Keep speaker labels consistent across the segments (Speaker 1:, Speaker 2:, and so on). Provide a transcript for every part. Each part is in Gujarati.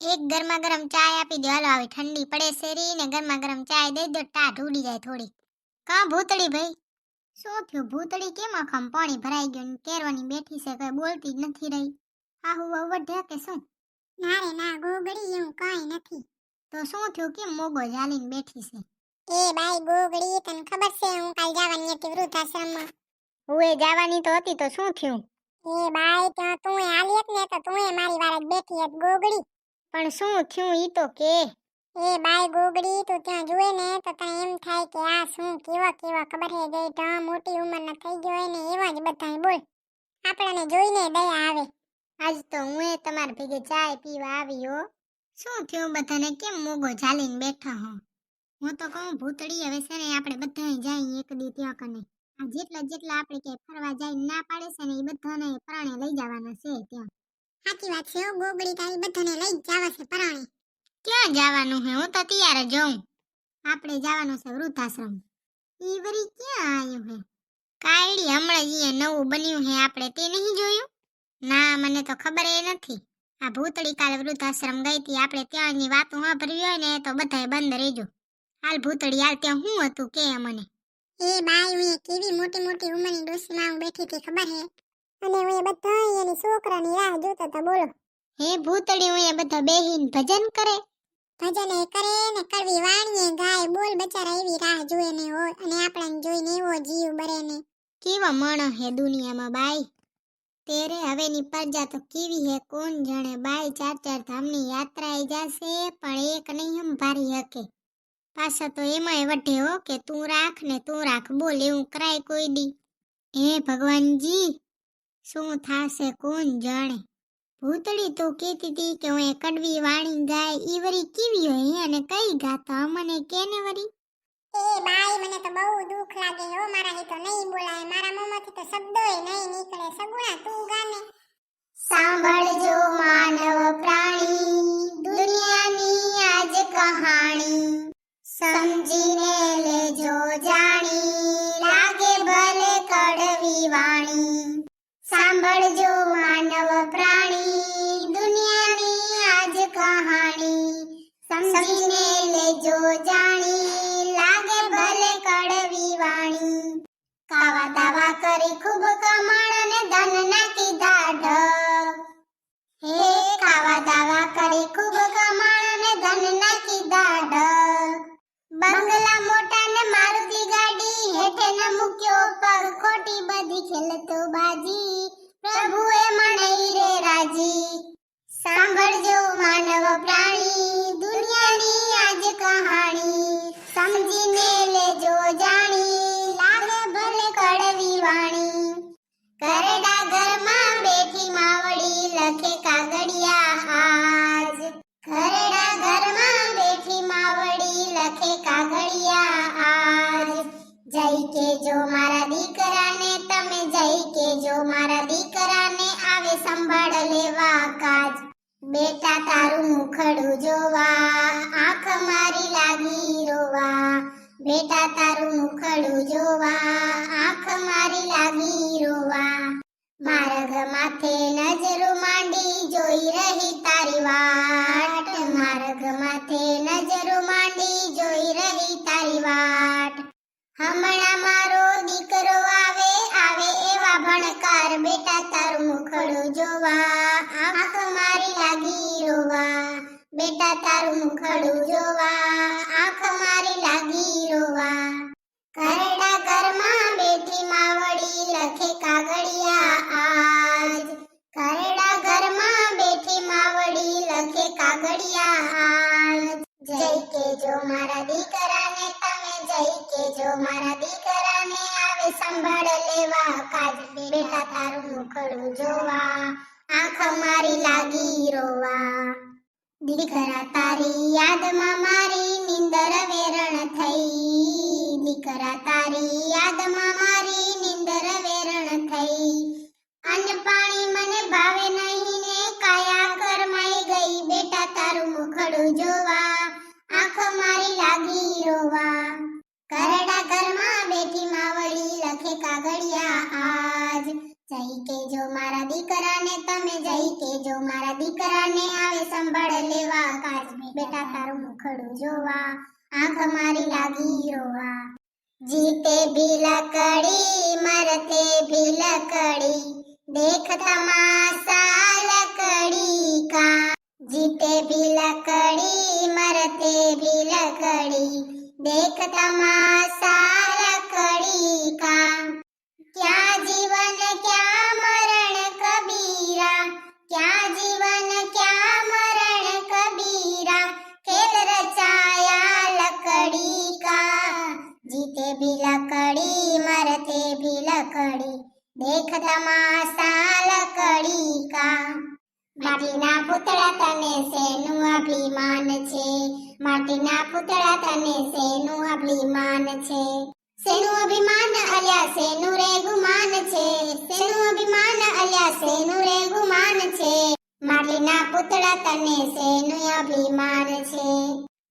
Speaker 1: એક ગરમા ગરમ ચાય આપી દો. હાલો આવી ઠંડી પડે શેરી ને ગરમા ગરમ ચાય દઈ દો. ટાઢ ઉડી જાય થોડી કા ભૂતળી ભાઈ? શું થયું? ભૂતળી કેમ આખમ પાણી ભરાઈ ગયું કેરવાની બેઠી છે? કઈ બોલતી જ નથી રહી. આહુ વઢ્યા કે શું? ના રે ના ગોગડી એવું કાંઈ નથી. તો શું થયું? કેમ મોગો જાલીને બેઠી છે?
Speaker 2: એ બાઈ ગોગડી તને ખબર છે હું કાલ જવાની હતી વૃદ્ધાશ્રમમાં.
Speaker 1: એ જવાની તો હતી તો શું થયું?
Speaker 2: એ બાઈ ત્યાં તું આલી ને તો તું એ મારી વારે બેઠી હતી ગોગડી
Speaker 1: પણ શું થયું ઈ તો કે?
Speaker 2: એ બાઈ ગોગડી તું ત્યાં જુએ ને તો તને એમ થાય કે આ શું કેવા કેવા ખબર હે ગઈ તો મોટી ઉંમરના થઈ ગયો હોય ને એવા જ બધાય બોલ. આપણને જોઈને દયા આવે.
Speaker 1: આજ તો હું એ તમારા ભેગે ચાય પીવા આવી હો. શું થયું બધાને? કેમ મોગો ઝાલીને બેઠા હો? હું તો કહું ભૂતળી હવે છે ને આપણે બધાય જાય એક દી ત્યાં કને. આ જેટલા જેટલા આપણે ક્યાંય ફરવા જાય ના પાડે છે ને એ બધાને પ્રાણે લઈ જવાના છે ત્યાં.
Speaker 2: સાચી વાત છે હો ગોગડી તારી બધાને લઈ જ જાવા છે પરાણે.
Speaker 1: ક્યાં જવાનું હે? હું તો તૈયાર જ હોઉં આપણે જવાનું છે વૃદ્ધાશ્રમ. ઈ વરી ક્યાં આવ્યું હે? કાયડી હમણાં જ અહીંયા નવું બન્યું હે આપણે તે નહીં જોયું? ના મને તો ખબર એ નથી. આ ભૂતળી કાલે વૃદ્ધાશ્રમ ગઈ હતી આપણે ત્યાંની વાતો સાંભળવી હોય ને તો બધાય બંધ રહેજો. હાલ ભૂતળી હાલ ત્યાં શું હતું કે મને?
Speaker 2: એ બાઈ હું એ કેવી મોટી મોટી ઉંમરની ડોસીમાં હું બેઠી હતી ખબર હે? અને હું એ બધા એની છોકરાની રાહ જોતા હતા બોલો.
Speaker 1: હે ભૂતળી હું એ બધા બેહીન ભજન કરે?
Speaker 2: ભજન એ કરે ને કડવી વાણીએ ગાય બોલ બચારા એવી રાહ જોએ ને હોય અને આપણને જોઈને એવો જીવ બરે ને.
Speaker 1: કેવા મણ હે દુનિયામાં બાઈ? તેરે હવેની પ્રજા તો કેવી હે કોણ જાણે? બાઈ ચાર ચાર ધામની યાત્રાએ જાશે પણ એક નહીં સંભારી શકે પાછા તો એમાંય વઢે હો કે તું રાખ ને તું રાખ બોલ એવું કરાય કોઈ દી. હે ભગવાનજી શું થાશે કોણ જાણે? ભૂતળી તો કહેતી હતી કે હું એ કડવી વાણી ગાય ઈ વરી કેવી હોય અને કઈ ગાતા મને કેને વરી?
Speaker 2: એ બાઈ મને તો બહુ દુઃખ લાગે હો મારા હી તો નહીં બોલાય. મારા મોંમાંથી તો શબ્દોય નહીં નીકળે. સગુણા તું ગાને.
Speaker 1: સાંભળજો માનવ પ્રાણી દુનિયાની આજ કહાણી. સમજીને લેજો જાણી લાગે ભલે કડવી વાણી. સાંભળજો માનવ પ્રાણી, દુનિયાની આજ કહાણી. સમજીને લેજો જાણી, લાગે ભલે કડવી વાણી. કાવા દાવા કરી ખૂબ કમાણ અને ધન નાખી દાઢ. હે, કાવા દાવા કરી ખૂબ કમાણ અને ધન નાખી દાઢ. બંગલા મોટા ને મારુતિ ગાડી હેઠે ન મૂક્યો પગ, ખોટી બધી ખેલતો બાજી. સાંભળજો માનવ પ્રાણી, દુનિયાની આજ કહાણી. સમજીને લેજો જાણી, લાગે ભલે કડવી વાણી. કરડા ઘરમાં બેઠી માવડી લખે કાગડિયા આજ કરડા ઘરમાં બેઠી માવડી લખે કાગડિયા આજ જય કેજો મારા દીકરાને, તમે જય કેજો મારા દીકરાને, આવે સંભાળ લેવા કાજ. બેટા તારું મુખડું જોવા, આંખ મારી લાગી રોવા. બેટા તારું મુખડું જોવા, આંખ મારી લાગી રોવા. માર્ગ માથે નજરો માંડી જોઈ રહી તારી વાટ. માર્ગ માથે નજરો માંડી જોઈ રહી તારી વાટ. હમણાં મારો દીકરો આવે આવે એવા ભણકાર. બેટા તારું મુખડું જોવા, આંખ રોવા, બેટા તારું મુખડું જોવા, આંખ મારી લાગી રોવા. કરડા ઘરમાં બેઠી માવડી લખે કાગળિયા આજ. કરડા ઘરમાં બેઠી માવડી લખે કાગળિયા આજ. જય કેજો મારા દીકરાને તમે, જય કેજો મારા દીકરાને આવે સંભાળ લેવા. કાજ બેટા તારું મુખડું જોવા. આંખ મારી લાગી રોવા. દીકરા તારી યાદમાં મારી નિંદર વેરણ દીકરાને તમે જય કેજો મારા દીકરાને આવે સંભાળ લેવા બેટા તારું મુખડું જોવા આંખ મારી લાગી રોવા જીતે ભી લકડી મરતે ભી લકડી દેખ તમાશા લકડી કા જીતે ભી લકડી મરતે ભી લકડી દેખ તમાશા લકડી કા क्या जीवन क्या તમાશાલ કડીકા માટીના પૂતળા તને શેનું અભિમાન છે? માટીના પૂતળા તને શેનું અભિમાન છે? શેનું અભિમાન અલ્યા શેનું રે ગુમાન છે? શેનું અભિમાન અલ્યા શેનું રે ગુમાન છે? માટીના પૂતળા તને શેનું અભિમાન છે?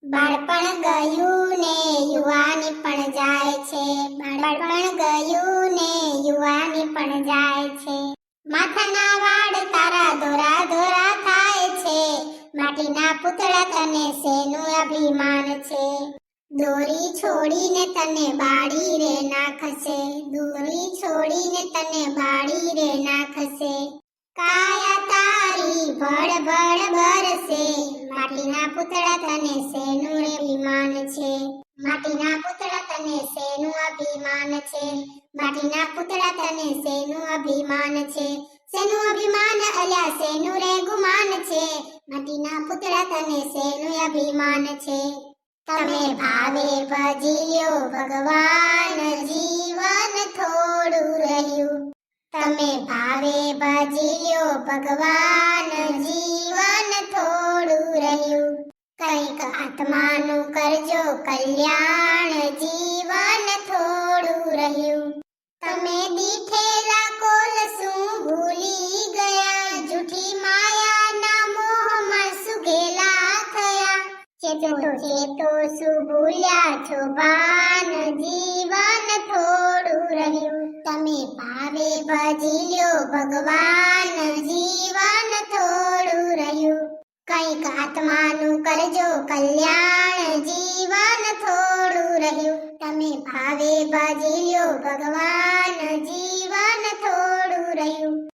Speaker 1: બાળપણ ગયું ને યુવાની પણ જાય છે. બાળપણ ગયું ને યુવાની પણ જાય છે. માથાના વાળ તારા ધોરા ધોરા થાય છે. માટીના પૂતળા તને શેનું અભિમાન છે? દોરી છોડીને તને બાળી રે નાખશે. દોરી છોડીને તને બાળી રે નાખશે. કાયા તારી ભળ ભળ ભરશે માટીના પૂતળા તને શેનું રે અભિમાન છે? માટીના પૂતળા તને શેનું અભિમાન છે? માટીના પૂતળા તને શેનું અભિમાન છે? શેનું અભિમાન અલ્યા શેનું રે ગુમાન છે? માટીના પૂતળા તને શેનું અભિમાન છે? તમે ભાવે ભજીયો ભગવાન જીવન થોડું રહ્યું. તમે ભાવે ભજીયો ભગવાન જીવન કલ્યાણ જીવન થોડું રહ્યું. તમે દીઠેલા કોલસું ભૂલી ગયા? જૂઠી માયાના મોહમાં સુગેલા થયા. ચેતો ચેતો શું ભૂલ્યા? છો ભાન જીવન થોડું રહ્યું. તમે ભાવે ભજી લ્યો ભગવાન જીવન થોડું રહ્યું. કંઈક આત્માનું કરજો કલ્યાણ રહ્યું તમે ભાવે ભજી લ્યો ભગવાન જીવન થોડું રહ્યું.